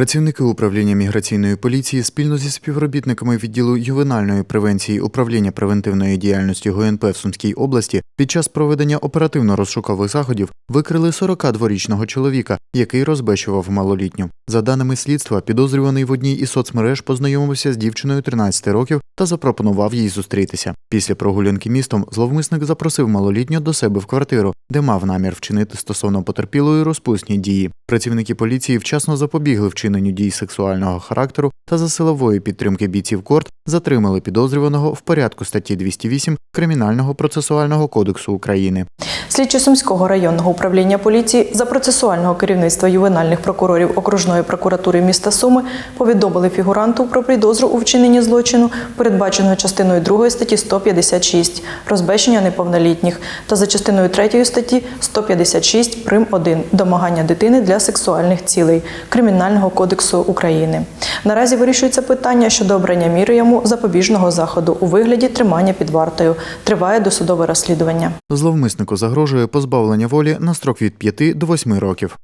Працівники управління міграційної поліції спільно зі співробітниками відділу ювенальної превенції управління превентивної діяльності ГУНП в Сумській області під час проведення оперативно-розшукових заходів викрили 42-річного чоловіка, який розбещував малолітню. За даними слідства, підозрюваний в одній із соцмереж познайомився з дівчиною 13 років та запропонував їй зустрітися. Після прогулянки містом зловмисник запросив малолітню до себе в квартиру, де мав намір вчинити стосовно потерпілої розпусні дії. Працівники поліції вчасно запобігли вчиненню дій сексуального характеру та за силової підтримки бійців корт затримали підозрюваного в порядку статті 208 Кримінального процесуального кодексу України. Слідчі Сумського районного управління поліції за процесуального керівництва ювенальних прокурорів окружної прокуратури міста Суми повідомили фігуранту про підозру у вчиненні злочину, передбаченого частиною 2 статті 156 розбещення неповнолітніх та за частиною 3 статті 156 прим 1 домагання дитини для сексуальних цілей Кримінального кодексу України. Наразі вирішується питання щодо обрання міри йому запобіжного заходу у вигляді тримання під вартою. Триває досудове розслідування. Зловмиснику загрожує позбавлення волі на строк від 5 до 8 років.